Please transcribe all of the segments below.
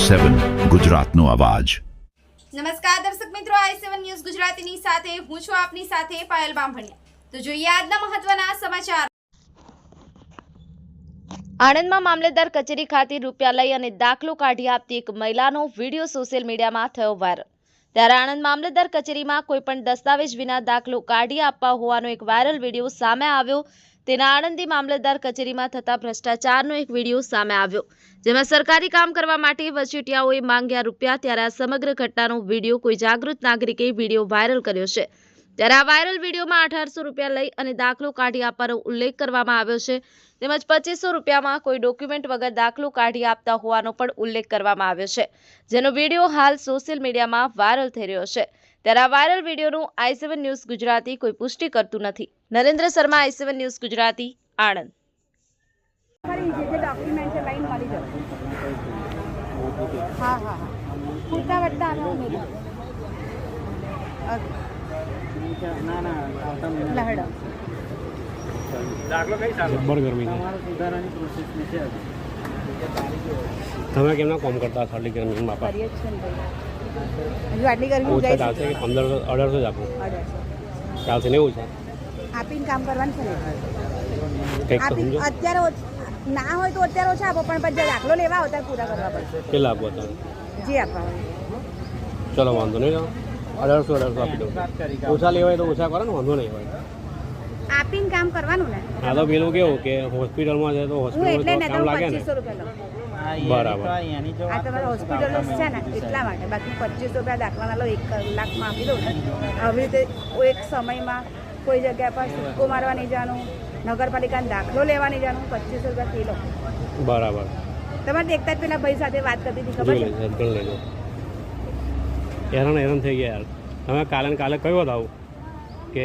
સેવન ગુજરાતનો અવાજ. નમસ્કાર દર્શક મિત્રો આઈ સેવન ન્યૂઝ ગુજરાતીની સાથે હું છું આપની સાથે પાયલ બામભણિયા. તો જોઈએ આજના મહત્વના સમાચાર. આણંદમાં મામલેદાર કચેરી ખાતે રૂપિયા લઈ અને દાખલો કાઢી આપતી એક મહિલાનો વીડિયો સોશિયલ મીડિયામાં થયો વાયરલ. ત્યારે આણંદ મામલેદાર કચેરીમાં કોઈ પણ દસ્તાવેજ વિના દાખલો કાઢી આપવા હોવાનો એક વાયરલ વીડિયો સામે આવ્યો. તેના આણંદી મામલતદાર કચેરીમાં થતા ભ્રષ્ટાચારનો એક વીડિયો સામે આવ્યો, જેમાં સરકારી કામ કરવા માટે વચેટિયાઓએ માંગ્યા રૂપિયા, ત્યારે આ સમગ્ર ઘટનાનો વીડિયો કોઈ જાગૃત નાગરિકે વીડિયો વાયરલ કર્યો છે. ત્યારે આ વાયરલ વિડીયોમાં અઢારસો રૂપિયા લઈ અને દાખલો કાઢી આપવાનો ઉલ્લેખ કરવામાં આવ્યો છે. તેમજ પચીસો રૂપિયામાં કોઈ ડોક્યુમેન્ટ વગર દાખલો કાઢી આપતા હોવાનો પણ ઉલ્લેખ કરવામાં આવ્યો છે. જેનો વીડિયો હાલ સોશિયલ મીડિયામાં વાયરલ થઈ રહ્યો છે. ત્યારે આ વાયરલ વિડીયોનું આઈ સેવન ન્યૂઝ ગુજરાતી કોઈ પુષ્ટિ કરતું નથી. Narendra Sharma I seven news Gujarati Anand. હા હા હા. તમે કેમના કોમ કરતા ખાલી ગરમી? બાપા આટલી ગરમી જાય ચાલશે કે પંદરસો અઢારસો જ આપો. ચાલશે ને એવું છે? આપીને કામ કરવાનું છે અત્યારે ના હોય તો અત્યારે ઓછા આપો પણ પછી દાખલો લેવા આવતા પૂરા કરવા પડશે. કેટલા આપો તમે જે આપવા ચલો વાંધો નહીં અઢારસો અઢારસો આપી દઉં ઓછા લેવાય તો ઓછા કરો ને વાંધો નહીં હોય. આપીને કામ કરવાનું ને? હા તો પેલું કેવું કે હોસ્પિટલમાં જાય તો હું એટલે ને હોસ્પિટલમાં તો કામ લાગે ને. પચીસો રૂપિયા લઉં. આ એ બરાબર. તો એની જો આ તમારા હોસ્પિટલો છે ને એટલા માટે. બાકી પચીસ રૂપિયા દાખલાના લો એક કલાકમાં આપી દઉં ને. આવી રીતે એક સમયમાં કોઈ જગ્યા પર સિક્કો મારવા નહીં જવાનું નગરપાલિકાનો દાખલો લેવા નહીં જવાનું પચીસો રૂપિયા કિલો બરાબર. તમારે દેખતા જ પેલા ભાઈ સાથે વાત કરતી હતી ખબર છે? હેરાન હેરાન થઈ ગયા યાર. તમે કાલે ને કાલે કયો થાવ આવું કે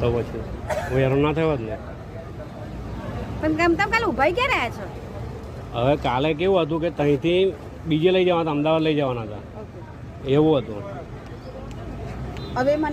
તો પછી. હું હેરાન ના થયો જ ને પણ કેમ તમે કાલે ઉભાઈ ક્યાં રહ્યા છો? હવે કાલે કેવું હતું કે ત્યાંથી બીજે લઈ જવાના અમદાવાદ લઈ જવાના હતા. એવું હતું. હવે મને